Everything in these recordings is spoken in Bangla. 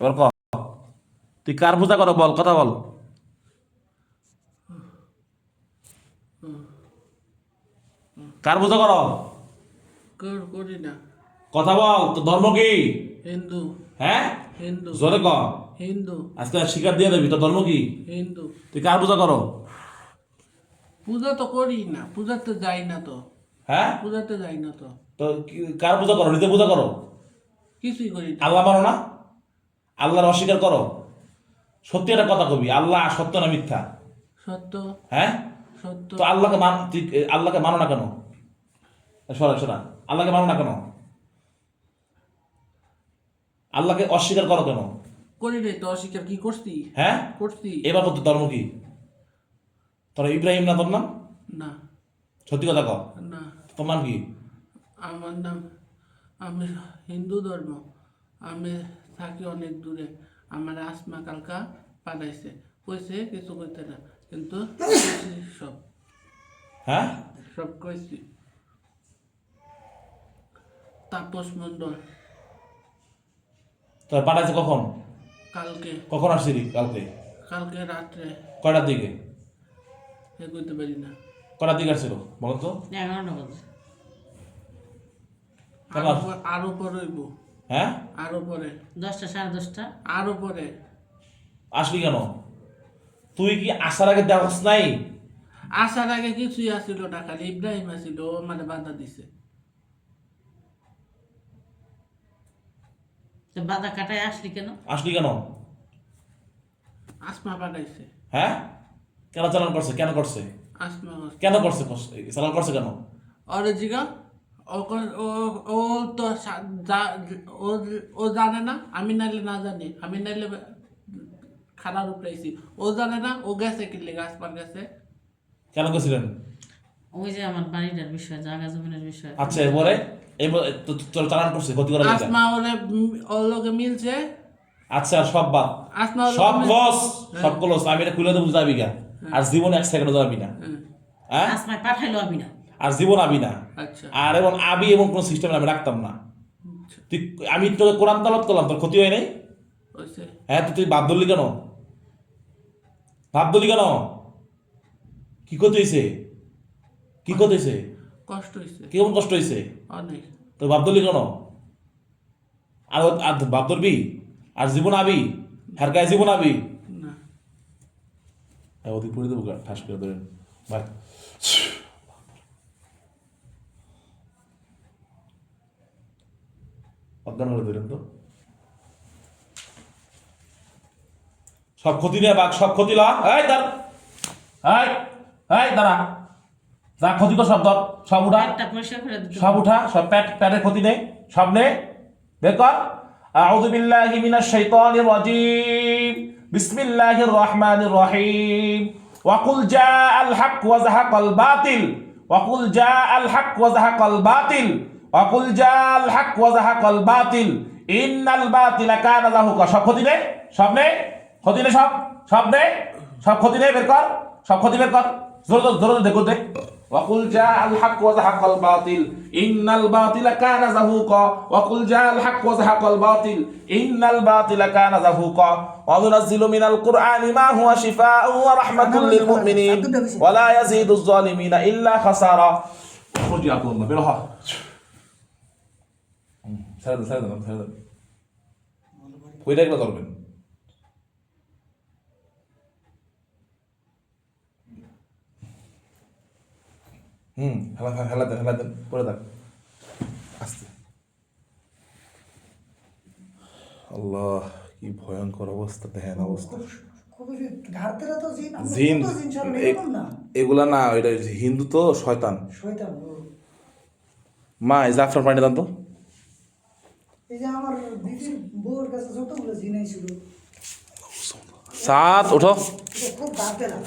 এবার ক। তুই কার পূজা করো বল কথা বল। কার পূজা করো? কর না। কথা বল তো ধর্ম কি? হিন্দু। হ্যাঁ? হিন্দু। জোরে ক। হিন্দু। আজকে স্বীকার দিয়ে দেবি তোর ধর্ম কি? হিন্দু। তুই কার পূজা করো? পূজা তো করি না পূজাতে যাই না তো। হ্যাঁ? পূজাতে যাই না তো। তো কার পূজা করো? নিজে পূজা করো? কিছুই করি আল্লাহ মানো না? আল্লাহর অস্বীকার করো। সত্যি একটা কথা কবি আল্লাহ সত্য না মিথ্যা? সত্য। হ্যাঁ? সত্য। তো আল্লাহকে মান আল্লাহকে মানো না কেন? সরা সরা আল্লাহকে মানো না কেন? আল্লাহকে অস্বীকার করো কেন? করি নাই তো অস্বীকার কি করছি? হ্যাঁ? করছি। এবার তো ধর্ম কি? তোরা ইব্রাহিম না তোর নাম? না। সত্যি কথা কর না। নাম কি? আমার নাম আমি হিন্দু ধর্ম। আমি থাকি অনেক দূরে। আমার আসমা কালকা পাঠাইছে কইছে কিছু কইতে না কিন্তু সব। হ্যাঁ? সব কইছি। তাপস মণ্ডল। তোর পাঠাইছে কখন? কালকে। কখন আসছিলি কালকে? কালকে রাত্রে। কয়টার দিকে? এ করতে পারি না। কয়টার দিকে আসছিল বলো তো? এগারোটা বাজে। কেন? আরও পর- আরও পরে হইব। হ্যাঁ? আরও পরে দশটা সাড়ে দশটা। আরও পরে আসলি কেন? তুই কি আসার আগে দেখস নাই? আসার আগে কিছুই আসিল না খালি ইব্রাহিম আসিল ও মানে বাধা দিছে। বাধা কাটায় আসলি কেন? আসলি কেন? আসমা পাঠাইছে হ্যাঁ? কেন চালান করছে? কেন করছে? আসমা কেন করছে চালান করছে কেন? ওরে জিগা ও ও- ও তো ও জানে না আমি নাইলে না জানি আমি নাইলে খারাপ উপরাইছি ও জানে না ও গেছে কিনলে গাছ পার গেছে কেন গেছিলেন? ওই যে আমার বাড়িটার বিষয় জায়গা জমিনের বিষয়। আচ্ছা এরপরে এরপর তো- তোর চালান করছে ক্ষতি করা আসমা ওরে ওর লোকে মিলছে। আচ্ছা আর সব বাদ। আসমা ওর সব লস সব লস আমি এটা খুলে দেবো যাবি গা? আর জীবন এক সেকেন্ড যাবি না। হ্যাঁ, হ্যাঁ? আসমায় পাঠাইলো আমি না। আর জীবন আবি না। আচ্ছা। আর এবং আবি এবং কোনো সিস্টেম আমি রাখতাম না। তুই আমি তোকে কোরআন তালাত করলাম তোর ক্ষতি হয় নাই? হ্যাঁ তুই বাদ ধরলি কেন? ভাব ধরলি কেন? কি ক্ষতি হয়েছে? কি ক্ষতি হয়েছে? কষ্ট হয়েছে। কেমন কষ্ট হয়েছে? অনেক। তো ভাব ধরলি কেন? আর আর ভাব ধরবি? আর জীবন আবি? হ্যার গায়ে জীবন আবি? না। হ্যাঁ ওদিক পড়ে দেবো ঠাস করে ধরেন। ভাই অজ্ঞান করে ধরেন তো সব ক্ষতি নিয়ে বাঘ সব ক্ষতি লা এই দাঁড় এই এই দাঁড়া যা ক্ষতি কর সব ধর সব উঠা একটা পরিষ্কার করে দিতে সব উঠা সব প্যাট প্যাটের ক্ষতি নেই সব নে বের কর أعوذ بالله من الشيطان الرجيم بسم الله الرحمن الرحيم وقل جاء الحق وزهق الباطل وقل جاء الحق وزهق الباطل وقل جاء الحق وزهق الباطل إن الباطل كان زهوقا সব ক্ষতি নে সব নে ক্ষতি নে সব সব নে সব ক্ষতি নে বের কর সব ক্ষতি বের কর জোরে জোরে জোরে দেখো দেখ وقل جاء الحق وزهق الباطل إن الباطل كان زهوقا وقل جاء الحق وزهق الباطل إن الباطل كان زهوقا وننزل من القرآن ما هو شفاء ورحمة للمؤمنين ولا يزيد الظالمين إلا خسارا خرج يا ছেড়ে দেন ছেড়ে দেন দেন হুম হেলা হেলা দেন হেলা দেন আল্লাহ কি ভয়ঙ্কর অবস্থা দেখেন অবস্থা। এগুলা না ওইটা হিন্দু তো শয়তান। মা জাফরান পানি দান তো। এই যে আমার দিদির বউর কাছে যতগুলো জিন ছিল সাত ওঠো এটা খুব ঘাটতেরা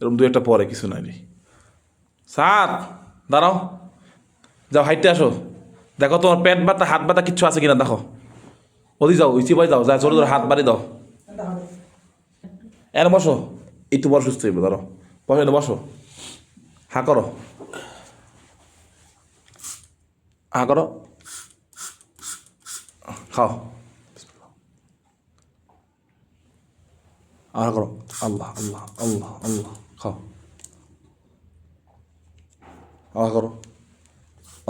এরকম দু একটা পরে কিছু নাই সাত দাঁড়াও। যাও হাইটে আসো। দেখো তোমার পেট ব্যথা হাত ব্যথা কিচ্ছু আছে কিনা দেখো। ওদি যাও ইচি বাই যাও যা জোরে জোরে হাত বাড়ি দাও। এর বসো। একটু বড় সুস্থ হইবে ধরো বসো বসো। হা করো। হা করো। খাও। আর করো। আল্লাহ আল্লাহ আল্লাহ আল্লাহ খাও। আর করো।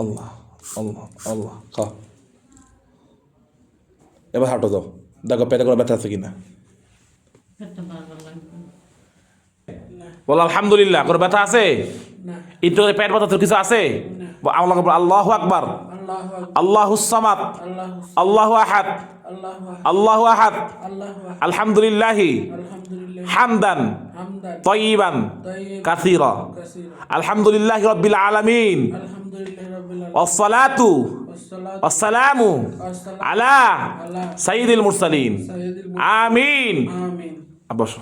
আল্লাহ আল্লাহ আল্লাহ খাও। এবার হাঁটো দাও দেখো পেটে করে ব্যথা আছে কিনা? বলো আলহামদুলিল্লাহ কোনো ব্যথা আছে? একটু পেট ব্যথা তোর কিছু আছে? আল্লাহ আল্লাহ আকবার আল্লাহ আল্লাহ সামাদ আল্লাহ আল্লাহ আহাদ আল্লাহ আল্লাহ আহাদ আল্লাহ আলহামদুলিল্লাহি আলহামদুলিল্লাহ হামদান হামদান তয়িবান طيب কাসিরা كثيرا আলহামদুলিল্লাহি রাব্বিল আলামিন الحمد لله رب العالمين والصلاة والصلاة والسلام والسلام على على سيد المرسلين سيد المرسلين আমিন آمين বসো